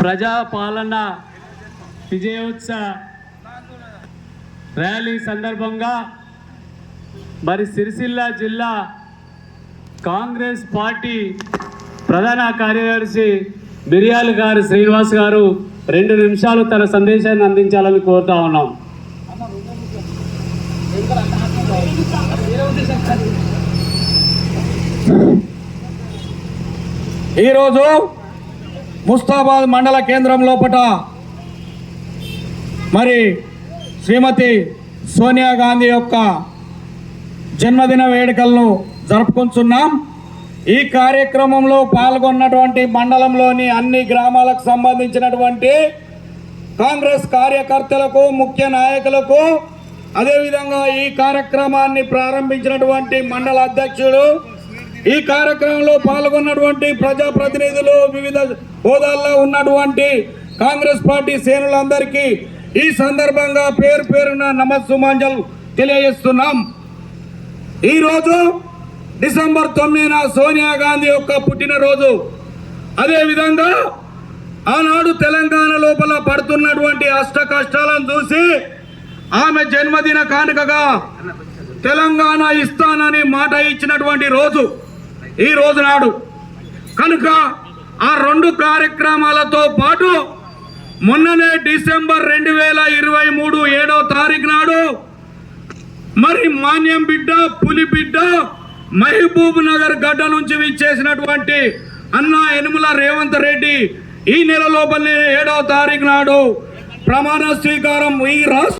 ప్రజాపాలన విజయోత్సవ ర్యాలీ సందర్భంగా మరి సిరిసిల్ల జిల్లా కాంగ్రెస్ పార్టీ ప్రధాన కార్యదర్శి బిర్యాలి గారు శ్రీనివాస్ గారు రెండు నిమిషాలు తన సందేశాన్ని అందించాలని కోరుతా ఉన్నాం. ఈరోజు ముస్తాబాద్ మండల కేంద్రం లోపట మరి శ్రీమతి సోనియా గాంధీ యొక్క జన్మదిన వేడుకలను జరుపుకుంటున్నాం. ఈ కార్యక్రమంలో పాల్గొన్నటువంటి మండలంలోని అన్ని గ్రామాలకు సంబంధించినటువంటి కాంగ్రెస్ కార్యకర్తలకు ముఖ్య నాయకులకు అదేవిధంగా ఈ కార్యక్రమాన్ని ప్రారంభించినటువంటి మండల అధ్యక్షుడు ఈ కార్యక్రమంలో పాల్గొన్నటువంటి ప్రజాప్రతినిధులు వివిధ హోదాల్లో ఉన్నటువంటి కాంగ్రెస్ పార్టీ శ్రేణులందరికీ ఈ సందర్భంగా పేరు పేరున నమస్సుమాంజలు తెలియజేస్తున్నాం. ఈరోజు డిసెంబర్ తొమ్మిదిన సోనియా గాంధీ యొక్క పుట్టినరోజు. అదేవిధంగా ఆనాడు తెలంగాణ లోపల పడుతున్నటువంటి అష్ట కష్టాలను చూసి ఆమె జన్మదిన కానుకగా తెలంగాణ ఇస్తానని మాట ఇచ్చినటువంటి రోజు. ఈ రోజు నాడు. కనుక ఆ రెండు కార్యక్రమాలతో పాటు మొన్ననే డిసెంబర్ రెండు వేల ఇరవై మూడు ఏడవ తారీఖు నాడు మరి మాన్యం బిడ్డ పులి బిడ్డ మహబూబ్ నగర్ గడ్డ నుంచి విచ్చేసినటువంటి అన్న యనుమల రేవంత్ రెడ్డి ఈ నెల లోపలనే ఏడవ తారీఖు నాడు ప్రమాణ స్వీకారం ఈ రాష్ట్ర